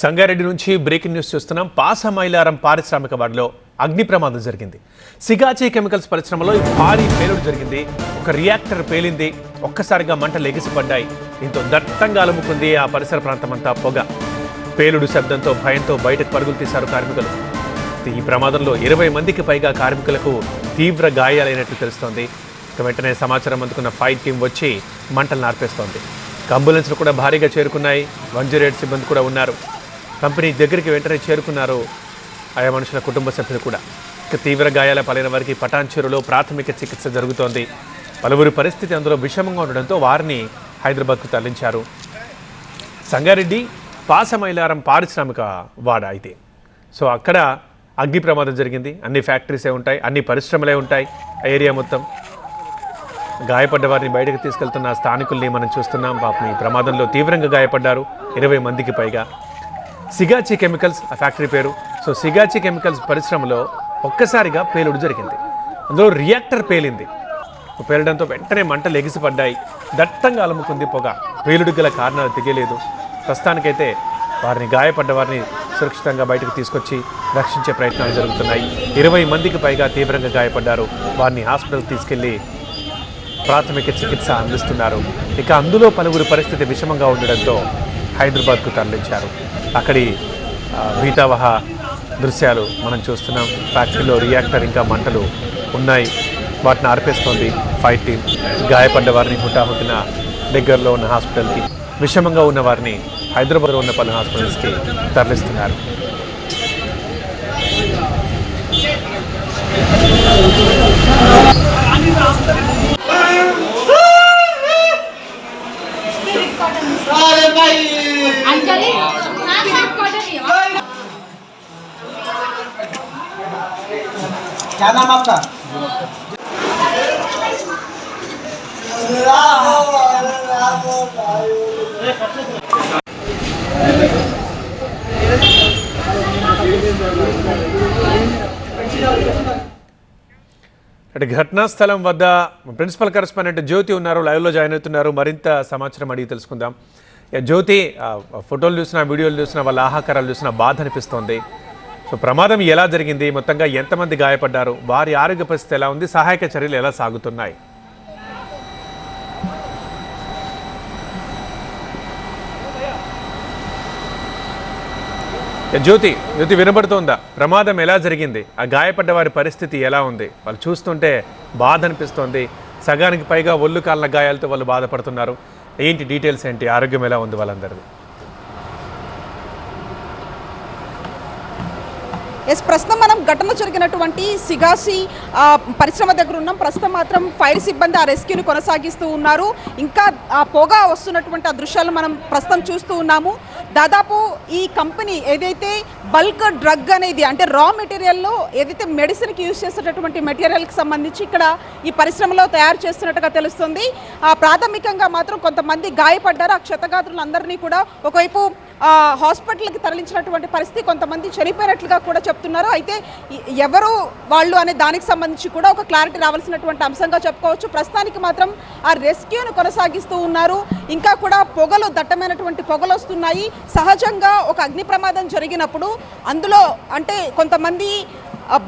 సంగారెడ్డి నుంచి breaking news చూస్తున్నాం. పాసమైలారం పారిశ్రామిక వాడలో అగ్ని ప్రమాదం జరిగింది. సిగాచి కెమికల్స్ పరిశ్రమలో భారీ పేలుడు జరిగింది. ఒక రియాక్టర్ పేలింది. ఒక్కసారిగా మంటలు ఎగిసిపడ్డాయి దీంతో దట్టంగా అలుముకుంది ఆ పరిసర ప్రాంతమంతా పొగ. పేలుడు శబ్దంతో భయంతో బయటకు పరుగులు తీశారు కార్మికులు. ఈ ప్రమాదంలో ఇరవై మందికి పైగా కార్మికులకు తీవ్ర గాయాలైనట్లు తెలుస్తోంది. ఇక వెంటనే సమాచారం అందుకున్న ఫైర్ టీం వచ్చి మంటలు నార్పేస్తోంది. అంబులెన్స్లు కూడా భారీగా చేరుకున్నాయి. వన్ జీరో ఎయిట్ సిబ్బంది కూడా ఉన్నారు. కంపెనీ దగ్గరికి వెంటనే చేరుకున్నారు. ఆయా మనుషుల కుటుంబ సభ్యులు కూడా. ఇక తీవ్ర గాయాల పాలైన వారికి పటాన్చెరులో ప్రాథమిక చికిత్స జరుగుతోంది. పలువురి పరిస్థితి అందులో విషమంగా ఉండడంతో వారిని హైదరాబాద్కు తరలించారు. సంగారెడ్డి పాసమైలారం పారిశ్రామిక వాడ అయితే. సో అక్కడ అగ్ని ప్రమాదం జరిగింది. అన్ని ఫ్యాక్టరీసే ఉంటాయి అన్ని పరిశ్రమలే ఉంటాయి ఆ ఏరియా మొత్తం. గాయపడ్డ వారిని బయటకు తీసుకెళ్తున్న స్థానికుల్ని మనం చూస్తున్నాం. పాపం ఈ ప్రమాదంలో తీవ్రంగా గాయపడ్డారు. ఇరవై మందికి పైగా. సిగాచి కెమికల్స్ ఆ ఫ్యాక్టరీ పేరు. సో సిగాచి కెమికల్స్ పరిశ్రమలో ఒక్కసారిగా పేలుడు జరిగింది. అందులో రియాక్టర్ పేలింది. పేలడంతో వెంటనే మంటలు ఎగిసిపడ్డాయి దట్టంగా అలుముకుంది పొగ. పేలుడు గల కారణాలు తెలియలేదు. ప్రస్తుతానికైతే వారిని గాయపడ్డ వారిని సురక్షితంగా బయటకు తీసుకొచ్చి రక్షించే ప్రయత్నాలు జరుగుతున్నాయి. ఇరవై మందికి పైగా తీవ్రంగా గాయపడ్డారు. వారిని హాస్పిటల్ తీసుకెళ్ళి ప్రాథమిక చికిత్స అందిస్తున్నారు. ఇక అందులో పలువురు పరిస్థితి విషమంగా ఉండడంతో హైదరాబాద్కు తరలించారు. అక్కడి భీతావహ దృశ్యాలు మనం చూస్తున్నాం. ఫ్యాక్టరీలో రియాక్టర్ ఇంకా మంటలు ఉన్నాయి. వాటిని ఆర్పేస్తోంది ఫైట్ టీం గాయపడ్డ వారిని హుటాహుటిన దగ్గరలో ఉన్న హాస్పిటల్కి విషమంగా ఉన్న వారిని హైదరాబాద్లో ఉన్న పలు హాస్పిటల్స్కి తరలిస్తున్నారు. क्या नाम आपका అంటే ఘటనా స్థలం వద్ద ప్రిన్సిపల్ కరెస్పాండెంట్ జ్యోతి ఉన్నారు లైవ్లో జాయిన్ అవుతున్నారు మరింత సమాచారం అడిగి తెలుసుకుందాం యా, జ్యోతి ఫోటోలు చూసినా వీడియోలు చూసినా వాళ్ళ ఆహాకారాలు చూసినా బాధ అనిపిస్తోంది. సో ప్రమాదం ఎలా జరిగింది? మొత్తంగా ఎంతమంది గాయపడ్డారు? వారి ఆరోగ్య పరిస్థితి ఎలా ఉంది? సహాయక చర్యలు ఎలా సాగుతున్నాయి? జ్యోతి జ్యోతి వినబడుతోందా? ప్రమాదం ఎలా జరిగింది? ఆ గాయపడ్డ వారి పరిస్థితి ఎలా ఉంది? వాళ్ళు చూస్తుంటే బాధ అనిపిస్తోంది. సగానికి పైగా ఒళ్ళు కాళ్ళ గాయాలతో వాళ్ళు బాధపడుతున్నారు. ఏంటి డీటెయిల్స్ ఏంటి? ఆరోగ్యం ఎలా ఉంది వాళ్ళందరిది? ఎస్ ప్రస్తుతం మనం ఘటన జరిగినటువంటి సిగాసి పరిశ్రమ దగ్గర ఉన్నాం. ప్రస్తుతం మాత్రం ఫైర్ సిబ్బంది ఆ రెస్క్యూని కొనసాగిస్తూ ఉన్నారు. ఇంకా ఆ పొగ వస్తున్నటువంటి ఆ దృశ్యాలు మనం ప్రస్తుతం చూస్తూ ఉన్నాము. దాదాపు ఈ కంపెనీ ఏదైతే బల్క్ డ్రగ్ అనేది అంటే రా మెటీరియల్లో ఏదైతే మెడిసిన్కి యూజ్ చేసేటటువంటి మెటీరియల్కి సంబంధించి ఇక్కడ ఈ పరిశ్రమలో తయారు చేస్తున్నట్టుగా తెలుస్తుంది. ప్రాథమికంగా మాత్రం కొంతమంది గాయపడ్డారు. ఆ క్షతగాత్రులందరినీ కూడా ఒకవైపు హాస్పిటల్కి తరలించినటువంటి పరిస్థితి కొంతమంది చనిపోయినట్లుగా కూడా చెప్తున్నారు. అయితే ఎవరు వాళ్ళు అనే దానికి సంబంధించి కూడా ఒక క్లారిటీ రావాల్సినటువంటి అంశంగా చెప్పుకోవచ్చు. ప్రస్తుతానికి మాత్రం ఆ రెస్క్యూను కొనసాగిస్తూ ఉన్నారు. ఇంకా కూడా పొగలు దట్టమైనటువంటి పొగలు వస్తున్నాయి. సహజంగా ఒక అగ్ని ప్రమాదం జరిగినప్పుడు అందులో అంటే కొంతమంది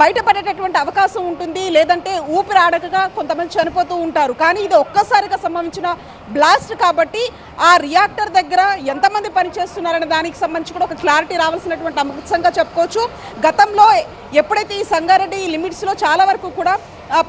బయటపడేటటువంటి అవకాశం ఉంటుంది. లేదంటే ఊపిరి ఆడకగా కొంతమంది చనిపోతూ ఉంటారు. కానీ ఇది ఒక్కసారిగా సంభవించిన బ్లాస్ట్ కాబట్టి ఆ రియాక్టర్ దగ్గర ఎంతమంది పనిచేస్తున్నారనే దానికి సంబంధించి కూడా ఒక క్లారిటీ రావాల్సినటువంటి అంశంగా చెప్పుకోవచ్చు. గతంలో ఎప్పుడైతే ఈ సంగారెడ్డి లిమిట్స్లో చాలా వరకు కూడా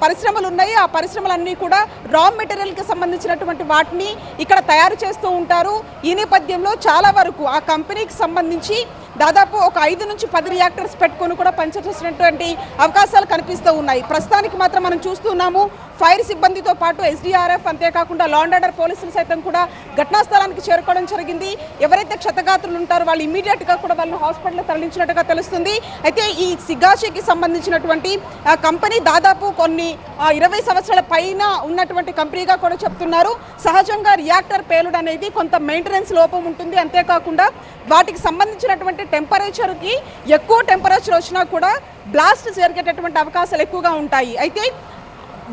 పరిశ్రమలు ఉన్నాయి. ఆ పరిశ్రమలన్నీ కూడా రా మెటీరియల్కి సంబంధించినటువంటి వాటిని ఇక్కడ తయారు చేస్తూ ఉంటారు. ఈ నేపథ్యంలో చాలా వరకు ఆ కంపెనీకి సంబంధించి దాదాపు ఒక ఐదు నుంచి పది రియాక్టర్స్ పెట్టుకొని కూడా పనిచేసినటువంటి అవకాశాలు కనిపిస్తూ ఉన్నాయి. ప్రస్తుతానికి మాత్రం మనం చూస్తున్నాము ఫైర్ సిబ్బందితో పాటు ఎస్డీఆర్ఎఫ్ అంతేకాకుండా లా ఆర్డర్ పోలీసులు సైతం కూడా ఘటనా స్థలానికి చేరుకోవడం జరిగింది. ఎవరైతే క్షతగాత్రులు ఉంటారో వాళ్ళు ఇమీడియట్గా కూడా వాళ్ళని హాస్పిటల్ తరలించినట్టుగా తెలుస్తుంది. అయితే ఈ సిగాషికి సంబంధించినటువంటి ఆ కంపెనీ దాదాపు కొన్ని ఇరవై సంవత్సరాల పైన ఉన్నటువంటి కంపెనీగా కూడా చెప్తున్నారు. సహజంగా రియాక్టర్ పేలుడు అనేది కొంత మెయింటెనెన్స్ లోపం ఉంటుంది. అంతేకాకుండా వాటికి సంబంధించినటువంటి టెంపరేచర్కి ఎక్కువ టెంపరేచర్ వచ్చినా కూడా బ్లాస్ట్ జరిగేటటువంటి అవకాశాలు ఎక్కువగా ఉంటాయి. అయితే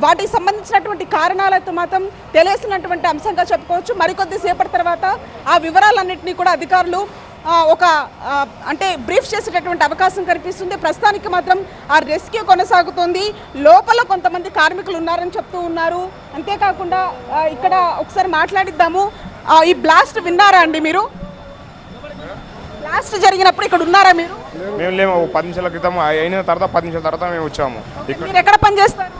వాటికి సంబంధించినటువంటి కారణాలతో మాత్రం తెలియసినటువంటి అంశంగా చెప్పుకోవచ్చు. మరికొద్ది సేపటి తర్వాత ఆ వివరాలన్నింటినీ కూడా అధికారులు ఒక అంటే బ్రీఫ్ చేసేటటువంటి అవకాశం కనిపిస్తుంది ప్రస్తుతానికి మాత్రం ఆ రెస్క్యూ కొనసాగుతోంది. లోపల కొంతమంది కార్మికులు ఉన్నారని చెప్తూ ఉన్నారు. అంతేకాకుండా ఇక్కడ ఒకసారి మాట్లాడిద్దాము. ఈ బ్లాస్ట్ విన్నారా అండి మీరు? బ్లాస్ట్ జరిగినప్పుడు ఇక్కడ ఉన్నారా మీరు? మేము లేము ఓ పది నిమిషాల క్రితం అయిన తర్వాత పది నిమిషాల తర్వాత మేము వచ్చాము. మీరు ఎక్కడ పనిచేస్తారు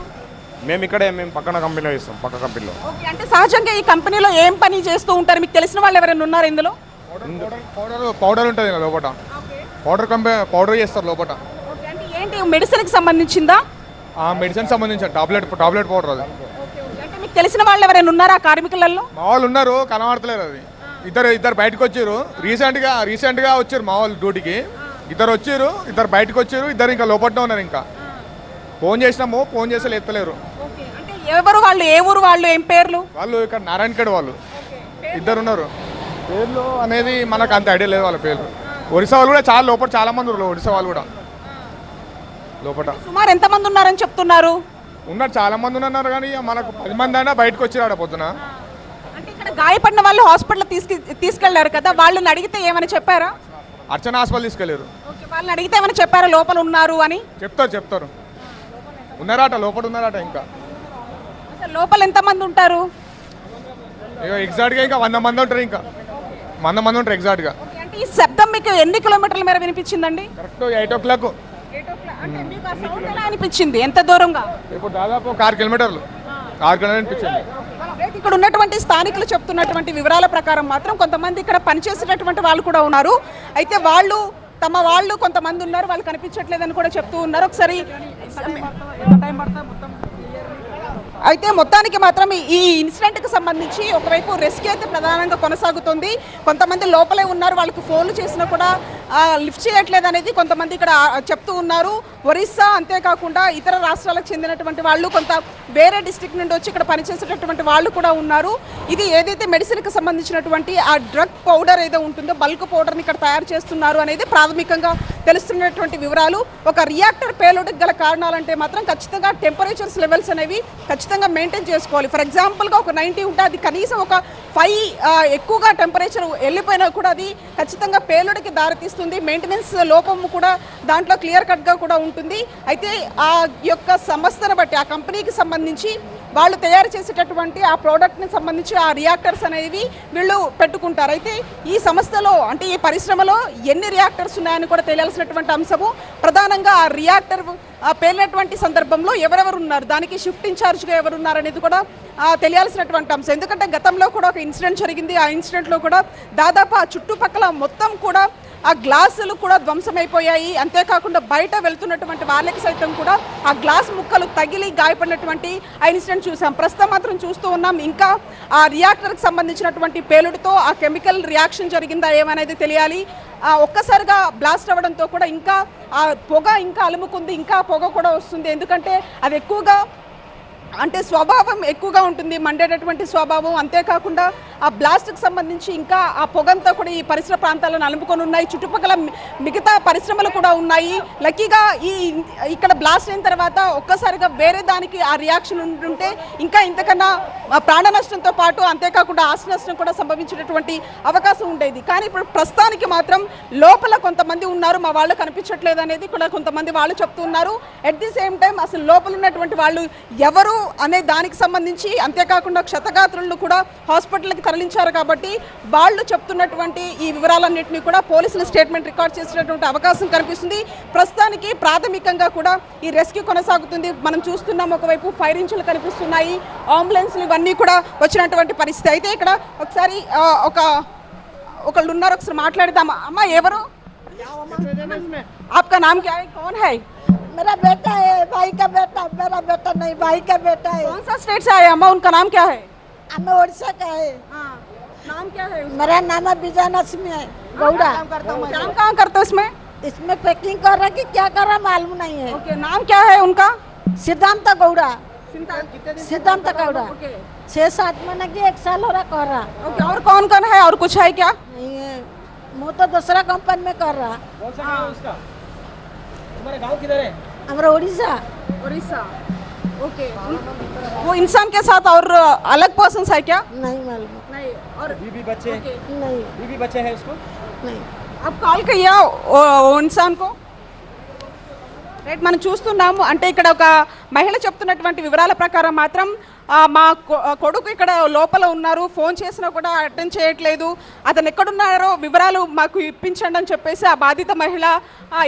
మేము ఇక్కడే మేము పక్కన కంపెనీలో ఇస్తాం పక్క కంపెనీలో. ఓకే అంటే సహజంగా ఈ కంపెనీలో ఏం పని చేస్తూ ఉంటారు? మీకు తెలిసిన వాళ్ళు ఎవరైనా ఉన్నారు ఇందులో? పౌడర్ పౌడర్ ఉంటుంది కదా లోపల పౌడర్ కంపెనీ పౌడర్ చేస్తారు లోపల ఓకే అంటే ఏంటి మెడిసిన్కి సంబంధించిందా? ఆ మెడిసిన్ సంబంధించిన టాబ్లెట్ టాబ్లెట్ పౌడర్ అది. అంటే మీకు తెలిసిన వాళ్ళు ఎవరైనా ఉన్నారా ఆ కార్మికులలో మా వాళ్ళు ఉన్నారు కనబడతలేరు అది. ఇద్దరు ఇద్దరు బయటకు వచ్చారు. రీసెంట్గా రీసెంట్గా వచ్చారు మా వాళ్ళు డ్యూటీకి. ఇద్దరు వచ్చారు ఇద్దరు బయటకు వచ్చారు ఇద్దరు ఇంకా లోపలనే ఉన్నారు ఇంకా. ఫోన్ చేసినాము ఫోన్ చేస్తే ఎత్తలేరు. ఎవరు వాళ్ళు ఏ ఊరు వాళ్ళు ఏం పేర్లు? వాళ్ళు ఇక్కడ నారాయణఖేడ్ వాళ్ళు. ఇద్దరు ఉన్నారు. పేర్లు అనేది మనకు అంత ఐడియా లేదు వాళ్ళ పేర్లు. ఒరిస్సా వాళ్ళు కూడా చాలా లోపల చాలా మంది ఉన్నారు ఒరిస్సా వాళ్ళు కూడా. లోపల సుమారు ఎంతమంది ఉన్నారని చెప్తున్నారు? ఉన్నారు చాలా మంది ఉన్నారు కానీ మనకు పది మంది అయినా బయటకు వచ్చారు ఆడ పొద్దున. గాయపడిన వాళ్ళు హాస్పిటల్ తీసుకు తీసుకెళ్ళారు కదా వాళ్ళని అడిగితే ఏమని చెప్పారా? అర్చన హాస్పిటల్ తీసుకెళ్ళారు ఓకే వాళ్ళని అడిగితే ఏమని చెప్పారా లోపల ఉన్నారు అని? చెప్తారు చెప్తారు. ఉన్నారట లోపల ఉన్నారట ఇంకా. లోపల ఎంతమంది ఉంటారు? ఎగ్జాక్ట్గా ఇంకా వంద మంది ఉంటారు ఇంకా. వంద మంది ఉంటారు ఎగ్జాక్ట్గా అంటే ఈ శబ్దం మీకు ఎన్ని కిలోమీటర్ల మేర వినిపించిందండి? కరెక్ట్ ఎయిట్ ఓ క్లాక్ అనిపించింది? ఎంత దూరంగా? ఇప్పుడు దాదాపు ఒక ఆరు కిలోమీటర్లు. ఆరు కిలోమీటర్లు అనిపించింది. ఇక్కడ ఉన్నటువంటి స్థానికులు చెప్తున్నటువంటి వివరాల ప్రకారం మాత్రం కొంతమంది ఇక్కడ పనిచేసేటటువంటి వాళ్ళు కూడా ఉన్నారు. అయితే వాళ్ళు తమ వాళ్ళు కొంతమంది ఉన్నారు వాళ్ళు కనిపించట్లేదని కూడా చెప్తూ ఉన్నారు. ఒకసారి అయితే మొత్తానికి మాత్రం ఈ- ఇన్సిడెంట్కి సంబంధించి ఒకవైపు రెస్క్యూ అయితే ప్రధానంగా కొనసాగుతుంది. కొంతమంది లోపలే ఉన్నారు వాళ్ళకి ఫోన్లు చేసినా కూడా లిఫ్ట్ చేయట్లేదు అనేది కొంతమంది ఇక్కడ చెప్తూ ఉన్నారు. ఒరిస్సా అంతేకాకుండా ఇతర రాష్ట్రాలకు చెందినటువంటి వాళ్ళు కొంత వేరే డిస్ట్రిక్ట్ నుండి వచ్చి ఇక్కడ పనిచేసేటటువంటి వాళ్ళు కూడా ఉన్నారు. ఇది ఏదైతే మెడిసిన్కి సంబంధించినటువంటి ఆ డ్రగ్ పౌడర్ ఏదో ఉంటుందో బల్క్ పౌడర్ని ఇక్కడ తయారు చేస్తున్నారు అనేది ప్రాథమికంగా తెలుస్తున్నటువంటి వివరాలు. ఒక రియాక్టర్ పేలోడ్కి గల కారణాలంటే మాత్రం ఖచ్చితంగా టెంపరేచర్స్ లెవెల్స్ అనేవి ఖచ్చితంగా మెయింటైన్ చేసుకోవాలి. ఫర్ ఎగ్జాంపుల్గా ఒక నైంటీ ఉంటే అది కనీసం ఒక ఫైవ్ ఎక్కువగా టెంపరేచర్ వెళ్ళిపోయినా కూడా అది ఖచ్చితంగా పేలుడికి దారితీస్తుంది. మెయింటెనెన్స్ లోపం కూడా దాంట్లో క్లియర్ కట్గా కూడా ఉంటుంది. అయితే ఆ యొక్క సంస్థను బట్టి ఆ కంపెనీకి సంబంధించి వాళ్ళు తయారు చేసేటటువంటి ఆ ప్రోడక్ట్ని సంబంధించి ఆ రియాక్టర్స్ అనేవి వీళ్ళు పెట్టుకుంటారు. అయితే ఈ సంస్థలో అంటే ఈ పరిశ్రమలో ఎన్ని రియాక్టర్స్ ఉన్నాయని కూడా తెలియాల్సినటువంటి అంశము ప్రధానంగా ఆ రియాక్టర్ పేలినటువంటి సందర్భంలో ఎవరెవరు ఉన్నారు దానికి షిఫ్ట్ ఇన్ఛార్జ్గా ఎవరు ఉన్నారు అనేది కూడా తెలియాల్సినటువంటి అంశం. ఎందుకంటే గతంలో కూడా ఒక ఇన్సిడెంట్ జరిగింది. ఆ ఇన్సిడెంట్లో కూడా దాదాపు ఆ చుట్టుపక్కల మొత్తం కూడా ఆ గ్లాసులు కూడా ధ్వంసమైపోయాయి. అంతేకాకుండా బయట వెళ్తున్నటువంటి వాళ్ళకి సైతం కూడా ఆ గ్లాస్ ముక్కలు తగిలి గాయపడినటువంటి ఆ ఇన్సిడెంట్ చూసాం. ప్రస్తుతం మాత్రం చూస్తూ ఉన్నాం. ఇంకా ఆ రియాక్టర్కి సంబంధించినటువంటి పేలుడుతో ఆ కెమికల్ రియాక్షన్ జరిగిందా ఏమనేది తెలియాలి. ఆ ఒక్కసారిగా బ్లాస్ట్ అవ్వడంతో కూడా ఇంకా ఆ పొగ ఇంకా అలుముకుంది ఇంకా పొగ కూడా వస్తుంది. ఎందుకంటే అది ఎక్కువగా అంటే స్వభావం ఎక్కువగా ఉంటుంది. మండేటటువంటి స్వభావం. అంతేకాకుండా ఆ బ్లాస్ట్కి సంబంధించి ఇంకా ఆ పొగంతా కూడా ఈ పరిసర ప్రాంతాలను అలుముకొని ఉన్నాయి. చుట్టుపక్కల మిగతా పరిశ్రమలు కూడా ఉన్నాయి. లక్కీగా ఈ ఇక్కడ బ్లాస్ట్ అయిన తర్వాత ఒక్కసారిగా వేరే దానికి ఆ రియాక్షన్ ఉంటుంటే ఇంకా ఇంతకన్నా ప్రాణ నష్టంతో పాటు అంతేకాకుండా ఆస్తి నష్టం కూడా సంభవించేటటువంటి అవకాశం ఉండేది. కానీ ఇప్పుడు ప్రస్తుతానికి మాత్రం లోపల కొంతమంది ఉన్నారు. మా వాళ్ళు కనిపించట్లేదు అనేది కూడా కొంతమంది వాళ్ళు చెప్తున్నారు అట్ ది సేమ్ టైం అసలు లోపల ఉన్నటువంటి వాళ్ళు ఎవరు అనే దానికి సంబంధించి అంతేకాకుండా క్షతగాత్రులను కూడా హాస్పిటల్కి తరలించారు కాబట్టి వాళ్ళు చెప్తున్నటువంటి ఈ వివరాలన్నింటినీ కూడా పోలీసులు స్టేట్మెంట్ రికార్డ్ చేసినటువంటి అవకాశం కనిపిస్తుంది ప్రస్తుతానికి ప్రాథమికంగా కూడా ఈ రెస్క్యూ కొనసాగుతుంది మనం చూస్తున్నాం ఒకవైపు ఫైర్ ఇంచులు కనిపిస్తున్నాయి అంబులెన్స్లు ఇవన్నీ కూడా వచ్చినటువంటి పరిస్థితి అయితే ఇక్కడ ఒకసారి ఆ, ఒక ఒకళ్ళు ఉన్నారు ఒకసారి మాట్లాడదాం అమ్మ ఎవరు आपका नाम क्या है कौन है मेरा बेटा है भाई का बेटा मेरा बेटा नहीं भाई का बेटा है कौन सा स्टेट से आए अम्मा उनका नाम क्या है हमें उड़ीसा का है। नाम क्या है मेरा नाम है विजयनस में है गौड़ा। काम कहाँ करते हो इसमें इसमें पैकिंग कर रहा कि क्या कर रहा मालूम नहीं है। ओके नाम क्या है उनका? सिद्धांत गौड़ा। सिद्धांत। गौड़ा। ओके। छह सात महीने की एक साल हो रहा कर रहा। ओके और कौन कौन है और कुछ है क्या? नहीं है। वो तो दूसरा कंपनी में कर रहा। गाँव हमारा उड़ीसा उड़ीसा ओके वो इंसान के साथ और अलग पर्सन है क्या नहीं मालूम नहीं और बीबी बच्चे नहीं बीबी बच्चे हैं उसको नहीं अब कॉल किया वो वो इंसान को రైట్ మనం చూస్తున్నాము అంటే ఇక్కడ ఒక మహిళ చెప్తున్నటువంటి వివరాల ప్రకారం మాత్రం ఆ, మా కొడుకు ఇక్కడ లోపల ఉన్నారు ఫోన్ చేసినా కూడా అటెండ్ చేయట్లేదు. అతను ఎక్కడున్నారో వివరాలు మాకు ఇప్పించండి అని చెప్పేసి ఆ బాధిత మహిళ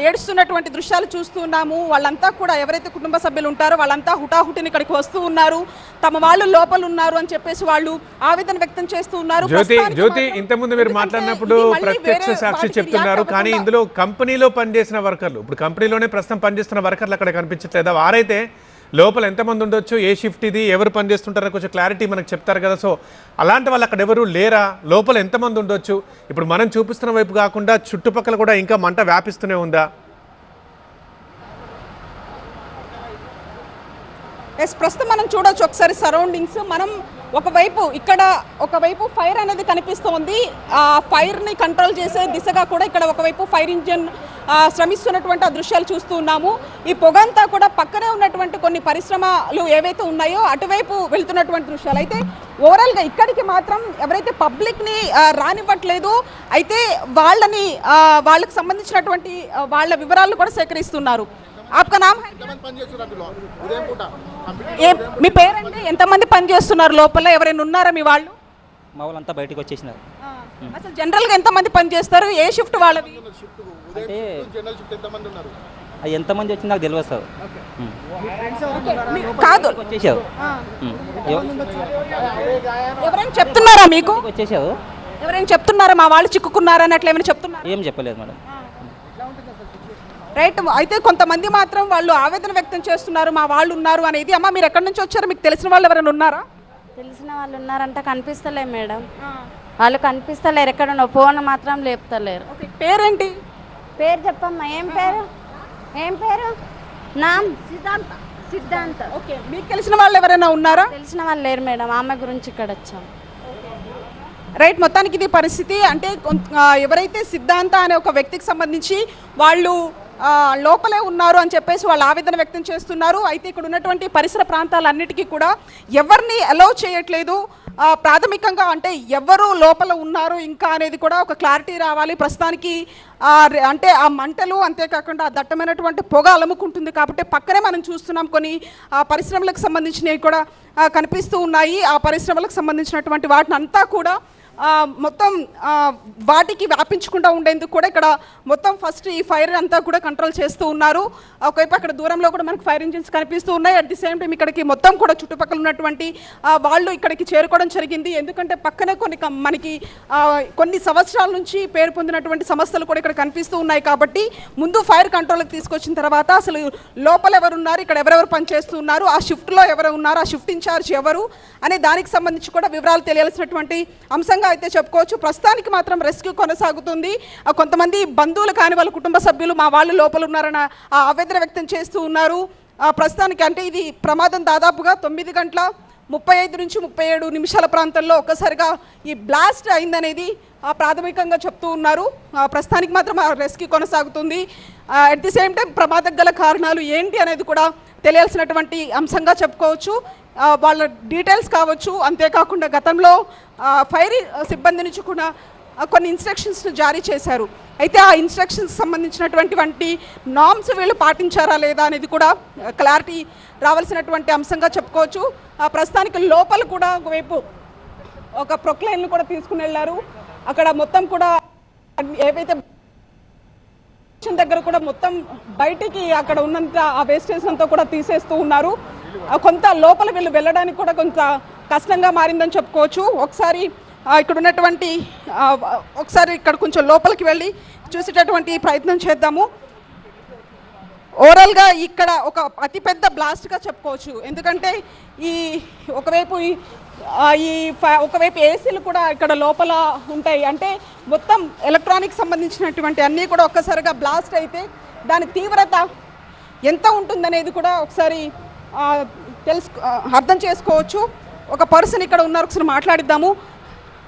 ఏడుస్తున్నటువంటి దృశ్యాలు చూస్తున్నాము వాళ్ళంతా కూడా ఎవరైతే కుటుంబ సభ్యులు ఉంటారో వాళ్ళంతా హుటాహుటిని ఇక్కడికి వస్తూ ఉన్నారు. తమ వాళ్ళు లోపల ఉన్నారు అని చెప్పేసి వాళ్ళు ఆవేదన వ్యక్తం చేస్తూ ఉన్నారు. జ్యోతి జ్యోతి ఇంతకుముందు మీరు మాట్లాడినప్పుడు ప్రత్యక్ష సాక్షి చెప్తున్నారు. కానీ ఇందులో కంపెనీలో పనిచేసిన వర్కర్లు ఇప్పుడు కంపెనీలోనే ప్రస్తుతం పనిచేస్తున్న వర్కర్లు అక్కడ కనిపించట్లేదా? వారైతే లోపల ఎంతమంది ఉండొచ్చు ఏ షిఫ్ట్ ఇది ఎవరు పనిచేస్తుంటారో కొంచెం క్లారిటీ మనకు చెప్తారు కదా. సో అలాంటి వాళ్ళు అక్కడ ఎవరు లేరా? లోపల ఎంతమంది ఉండొచ్చు? ఇప్పుడు మనం చూపిస్తున్న వైపు కాకుండా చుట్టుపక్కల కూడా ఇంకా మంట వ్యాపిస్తూనే ఉందా? ఎస్ ప్రస్తుతం మనం చూడొచ్చు ఒకసారి సరౌండింగ్స్ మనం ఒకవైపు ఇక్కడ ఒకవైపు ఫైర్ అనేది కనిపిస్తోంది. ఆ ఫైర్ని కంట్రోల్ చేసే దిశగా కూడా ఇక్కడ ఒకవైపు ఫైర్ ఇంజిన్ శ్రమిస్తున్నటువంటి ఆ దృశ్యాలు చూస్తూ ఉన్నాము. ఈ పొగంతా కూడా పక్కనే ఉన్నటువంటి కొన్ని పరిశ్రమలు ఏవైతే ఉన్నాయో అటువైపు వెళ్తున్నటువంటి దృశ్యాలు. అయితే ఓవరాల్గా ఇక్కడికి మాత్రం ఎవరైతే పబ్లిక్ని రానివ్వట్లేదు అయితే వాళ్ళని వాళ్ళకి సంబంధించినటువంటి వాళ్ళ వివరాలు కూడా సేకరిస్తున్నారు. ఆప్కా నామ్ మీ పేరండి? ఎంతమంది పని చేస్తున్నారు లోపల? ఎవరైనా ఉన్నారా మీ వాళ్ళు? మా వాళ్ళంతా బయటకు వచ్చేసినారు. అసలు జనరల్గా ఎంతమంది పని చేస్తారు? ఏ షిఫ్ట్ వాళ్ళది? అంటే అది ఎంతమంది వచ్చింది నాకు తెలియదు సార్. కాదు. ఎవ- ఎవరైనా చెప్తున్నారా మీకు? వచ్చేసారు ఎవరైనా చెప్తున్నారా? మా వాళ్ళు చిక్కుకున్నారా అని అట్లా ఏమైనా చెప్తున్నారు? ఏం చెప్పలేదు మేడం. రైట్. అయితే కొంతమంది మాత్రం వాళ్ళు ఆవేదన వ్యక్తం చేస్తున్నారు మా వాళ్ళు ఉన్నారు అనేది. అమ్మ మీరు ఎక్కడి నుంచి వచ్చారు? మీకు తెలిసిన వాళ్ళు ఎవరైనా ఉన్నారా? తెలిసిన వాళ్ళు ఉన్నారంట కనిపిస్తలే మేడం. వాళ్ళు కనిపిస్తలేరు ఎక్కడ ఉన్నావు ఫోన్ మాత్రం లేపుతలేరు. పేరేంటి? పేరు చెప్పమ్మా ఏం పేరు? ఏం పేరు? నామ్? సిద్ధాంత సిద్ధాంత. ఓకే మీకు తెలిసిన వాళ్ళు ఎవరైనా ఉన్నారా? తెలిసిన వాళ్ళు లేరు మేడం ఆమె గురించి ఇక్కడ వచ్చాం. రైట్ మొత్తానికి ఇది పరిస్థితి. అంటే ఎవరైతే సిద్ధాంత అనే ఒక వ్యక్తికి సంబంధించి వాళ్ళు లోపలే ఉన్నారు అని చెప్పేసి వాళ్ళు ఆవేదన వ్యక్తం చేస్తున్నారు అయితే ఇక్కడ ఉన్నటువంటి పరిసర ప్రాంతాలన్నిటికీ కూడా ఎవరిని అలౌ చేయట్లేదు. ప్రాథమికంగా అంటే ఎవరు లోపల ఉన్నారు ఇంకా అనేది కూడా ఒక క్లారిటీ రావాలి. ప్రస్తుతానికి అంటే ఆ మంటలు అంతేకాకుండా ఆ దట్టమైనటువంటి పొగ అలముకుంటుంది కాబట్టి పక్కనే మనం చూస్తున్నాం కొన్ని ఆ, పరిశ్రమలకు సంబంధించినవి కూడా కనిపిస్తూ ఉన్నాయి. ఆ పరిశ్రమలకు సంబంధించినటువంటి వాటిని అంతా కూడా మొత్తం వాటికి వ్యాపించకుండా ఉండేందుకు కూడా ఇక్కడ మొత్తం ఫస్ట్ ఈ ఫైర్ అంతా కూడా కంట్రోల్ చేస్తూ ఉన్నారు. ఒకవైపు అక్కడ దూరంలో కూడా మనకు ఫైర్ ఇంజిన్స్ కనిపిస్తూ ఉన్నాయి. అట్ ది సేమ్ టైం ఇక్కడికి మొత్తం కూడా చుట్టుపక్కల ఉన్నటువంటి వాళ్ళు ఇక్కడికి చేరుకోవడం జరిగింది. ఎందుకంటే పక్కనే కొన్ని మనకి కొన్ని సంవత్సరాల నుంచి పేరు పొందినటువంటి సమస్యలు కూడా ఇక్కడ కనిపిస్తూ ఉన్నాయి కాబట్టి ముందు ఫైర్ కంట్రోల్కి తీసుకొచ్చిన తర్వాత అసలు లోపల ఎవరున్నారు ఇక్కడ ఎవరెవరు పనిచేస్తున్నారు ఆ షిఫ్ట్లో ఎవరు ఉన్నారు ఆ షిఫ్ట్ ఇన్ఛార్జ్ ఎవరు అనే దానికి సంబంధించి కూడా వివరాలు తెలియాల్సినటువంటి అంశంగా అయితే చెప్పుకోవచ్చు ప్రస్తుతానికి మాత్రం రెస్క్యూ కొనసాగుతుంది. కొంతమంది బంధువులు కాని వాళ్ళ కుటుంబ సభ్యులు మా వాళ్ళు లోపల ఉన్నారన్న ఆ ఆవేదన వ్యక్తం చేస్తూ ఉన్నారు. ప్రస్తుతానికి అంటే ఇది ప్రమాదం దాదాపుగా తొమ్మిది గంటల ముప్పై ఐదు నుంచి ముప్పై ఏడు నిమిషాల ప్రాంతంలో ఒక్కసారిగా ఈ బ్లాస్ట్ అయిందనేది ఆ, ప్రాథమికంగా చెప్తూ ఉన్నారు. ఆ, ప్రస్తుతానికి మాత్రం ఆ రెస్క్యూ కొనసాగుతుంది. అట్ ది సేమ్ టైం ప్రమాదం గల కారణాలు ఏంటి అనేది కూడా తెలియాల్సినటువంటి అంశంగా చెప్పుకోవచ్చు. వాళ్ళ డీటెయిల్స్ కావచ్చు అంతేకాకుండా గతంలో ఫైర్ సిబ్బంది నుంచి కూడా కొన్ని ఇన్స్ట్రక్షన్స్ను జారీ చేశారు. అయితే ఆ ఇన్స్ట్రక్షన్స్ సంబంధించినటువంటి వంటి నామ్స్ వీళ్ళు పాటించారా లేదా అనేది కూడా క్లారిటీ రావాల్సినటువంటి అంశంగా చెప్పుకోవచ్చు. ప్రస్తుతానికి లోపల కూడా ఒకవైపు ఒక ప్రొక్లైన్లు కూడా తీసుకుని వెళ్ళారు. అక్కడ మొత్తం కూడా ఏవైతే దగ్గర కూడా మొత్తం బయటికి అక్కడ ఉన్నంత ఆ వేస్టేజ్ అంతా కూడా తీసేస్తూ ఉన్నారు. కొంత లోపల వీళ్ళు వెళ్ళడానికి కూడా కొంత కష్టంగా మారిందని చెప్పుకోవచ్చు. ఒకసారి ఇక్కడ ఉన్నటువంటి ఒకసారి ఇక్కడ కొంచెం లోపలికి వెళ్ళి చూసేటటువంటి ప్రయత్నం చేద్దాము. ఓవరాల్గా ఇక్కడ ఒక అతిపెద్ద బ్లాస్ట్గా చెప్పుకోవచ్చు. ఎందుకంటే ఈ ఒకవైపు ఈ ఈ ఒకవైపు ఏసీలు కూడా ఇక్కడ లోపల ఉంటాయి. అంటే మొత్తం ఎలక్ట్రానిక్ సంబంధించినటువంటి అన్నీ కూడా ఒక్కసారిగా బ్లాస్ట్ అయితే దాని తీవ్రత ఎంత ఉంటుందనేది కూడా ఒకసారి తెలుసు అర్థం చేసుకోవచ్చు. ఒక పర్సన్ ఇక్కడ ఉన్నారు ఒకసారి మాట్లాడిద్దాము.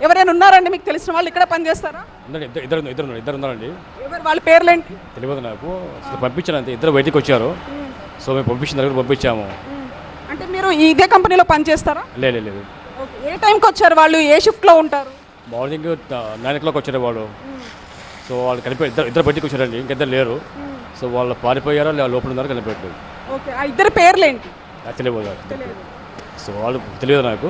ఎవరైనా ఉన్నారండి మీకు తెలిసిన వాళ్ళు ఇక్కడ పనిచేస్తారా? ఇద్దరు ఇద్దరు ఇద్దరు ఉన్నారు ఇద్దరు ఉన్నారండి. ఎవరు వాళ్ళ పేర్లేంటి? తెలియదు నాకు. పంపించాను అంతే ఇద్దరు బయటికి వచ్చారు. సో మేము పంపించిన దగ్గర పంపించాము. అంటే మీరు ఇదే కంపెనీలో పనిచేస్తారా? లే లే, లేదు. ఏ టైంకి వచ్చారు వాళ్ళు? ఏ షిఫ్ట్లో ఉంటారు? మార్నింగ్ నైన్ ఓ క్లాక్ వచ్చారు వాళ్ళు. సో వాళ్ళు కలిపి ఇద్దరు ఇద్దరు బయటకు వచ్చారండి ఇంకిద్దరు లేరు. సో వాళ్ళు పారిపోయారో లేదా లోపల ఉన్నారో కనిపెట్టలేదు ఓకే. ఆ ఇద్దరు నాకు తెలియదు సో వాళ్ళు తెలియదు నాకు.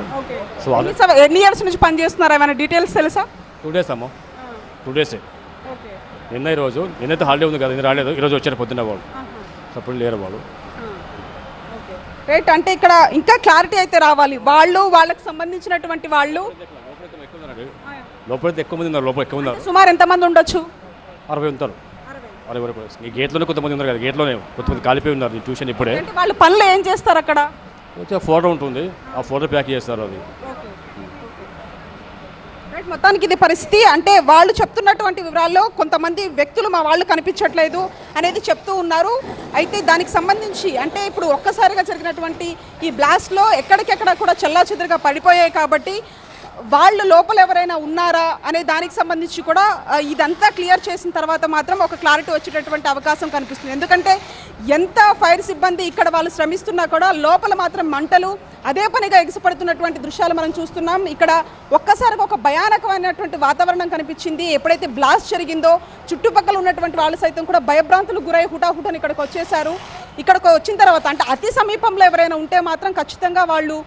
సో వాళ్ళు ఎన్ని ఇయర్స్ నుంచి పని చేస్తున్నారు? ఏమైనా డీటెయిల్స్ తెలుసా? టూ డేస్ అమ్మో. టూ డేసే నిన్న ఈరోజు నిన్నైతే హాలిడే ఉంది కదా నిన్న రాలేదు. ఈరోజు వచ్చారు పొద్దున్న వాళ్ళు. అప్పుడు లేరు వాళ్ళు. రైట్ అంటే ఇక్కడ ఇంకా క్లారిటీ అయితే రావాలి. వాళ్ళు వాళ్ళకి సంబంధించినటువంటి వాళ్ళు. లోపలైతే ఎక్కువ మంది ఉన్నారు. లోపల ఎక్కువ ఉన్నారు. సుమారు ఎంతమంది ఉండొచ్చు? అరవై ఉంటారు. వరకు ఈ గేట్లోనే కొంతమంది ఉన్నారు కదా గేట్లోనే కొంతమంది కాలిపోయి ఉన్నారు నేను ట్యూషన్ ఇప్పుడే. అంటే వాళ్ళ పనులు ఏం చేస్తారు అక్కడ? ఫోటో ఉంటుంది ఆ ఫోటో ప్యాక్ చేస్తారు అది. రైట్ మొత్తానికి ఇది పరిస్థితి. అంటే వాళ్ళు చెప్తున్నటువంటి వివరాల్లో కొంతమంది వ్యక్తులు మా వాళ్ళు కనిపించట్లేదు అనేది చెప్తూ ఉన్నారు. అయితే దానికి సంబంధించి అంటే ఇప్పుడు ఒక్కసారిగా జరిగినటువంటి ఈ బ్లాస్ట్లో ఎక్కడికెక్కడ కూడా చెల్లా పడిపోయాయి కాబట్టి వాళ్ళు లోపల ఎవరైనా ఉన్నారా అనే దానికి సంబంధించి కూడా ఇదంతా క్లియర్ చేసిన తర్వాత మాత్రం ఒక క్లారిటీ వచ్చేటటువంటి అవకాశం కనిపిస్తుంది. ఎందుకంటే ఎంత ఫైర్ సిబ్బంది ఇక్కడ వాళ్ళు శ్రమిస్తున్నా కూడా లోపల మాత్రం మంటలు అదే పనిగా ఎగిసిపడుతున్నటువంటి దృశ్యాలు మనం చూస్తున్నాం. ఇక్కడ ఒక్కసారిగా ఒక భయానకమైనటువంటి వాతావరణం కనిపించింది. ఎప్పుడైతే బ్లాస్ట్ జరిగిందో చుట్టుపక్కల ఉన్నటువంటి వాళ్ళు సైతం కూడా భయభ్రాంతులు గురై హుటాహుటని ఇక్కడికి వచ్చేసారు ఇక్కడికి వచ్చిన తర్వాత అంటే అతి సమీపంలో ఎవరైనా ఉంటే మాత్రం ఖచ్చితంగా వాళ్ళు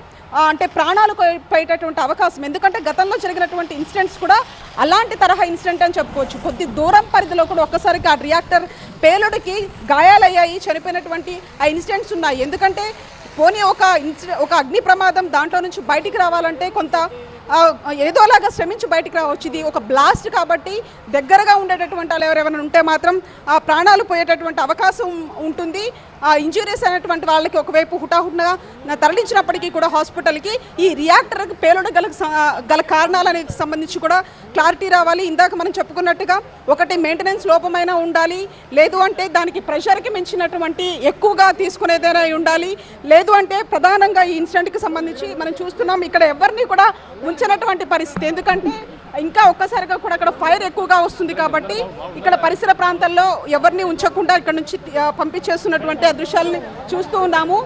అంటే ప్రాణాలు పోయేటటువంటి అవకాశం. ఎందుకంటే గతంలో జరిగినటువంటి ఇన్సిడెంట్స్ కూడా అలాంటి తరహా ఇన్సిడెంట్ అని చెప్పుకోవచ్చు. కొద్ది దూరం పరిధిలో కూడా ఒక్కసారికి ఆ రియాక్టర్ పేలుడికి గాయాలయ్యాయి చనిపోయినటువంటి ఆ ఇన్సిడెంట్స్ ఉన్నాయి. ఎందుకంటే పోనీ ఒక ఇన్సిడెంట్ ఒక అగ్ని ప్రమాదం దాంట్లో నుంచి బయటికి రావాలంటే కొంత ఏదోలాగా శ్రమించి బయటికి రావచ్చు. ఇది ఒక బ్లాస్ట్ కాబట్టి దగ్గరగా ఉండేటటువంటి వాళ్ళు ఎవరెవరైనా ఉంటే మాత్రం ఆ ప్రాణాలు పోయేటటువంటి అవకాశం ఉంటుంది. ఆ ఇంజురీస్ అయినటువంటి వాళ్ళకి ఒకవైపు హుటాహుటగా తరలించినప్పటికీ కూడా హాస్పిటల్కి ఈ రియాక్టర్కి పేలుడు గల గల కారణాలకి సంబంధించి కూడా క్లారిటీ రావాలి. ఇందాక మనం చెప్పుకున్నట్టుగా ఒకటి మెయింటెనెన్స్ లోపమైనా ఉండాలి. లేదు అంటే దానికి ప్రెషర్కి మించినటువంటి ఎక్కువగా తీసుకునేదైనా ఉండాలి. లేదు అంటే ప్రధానంగా ఈ ఇన్సిడెంట్కి సంబంధించి మనం చూస్తున్నాం ఇక్కడ ఎవరిని కూడా ఉంచినటువంటి పరిస్థితి. ఎందుకంటే ఇంకా ఒక్కసారిగా కూడా అక్కడ ఫైర్ ఎక్కువగా వస్తుంది కాబట్టి ఇక్కడ పరిసర ప్రాంతాల్లో ఎవరిని ఉంచకుండా ఇక్కడ నుంచి పంపించేస్తున్నటువంటి ఆ దృశ్యాలని చూస్తూ ఉన్నాము.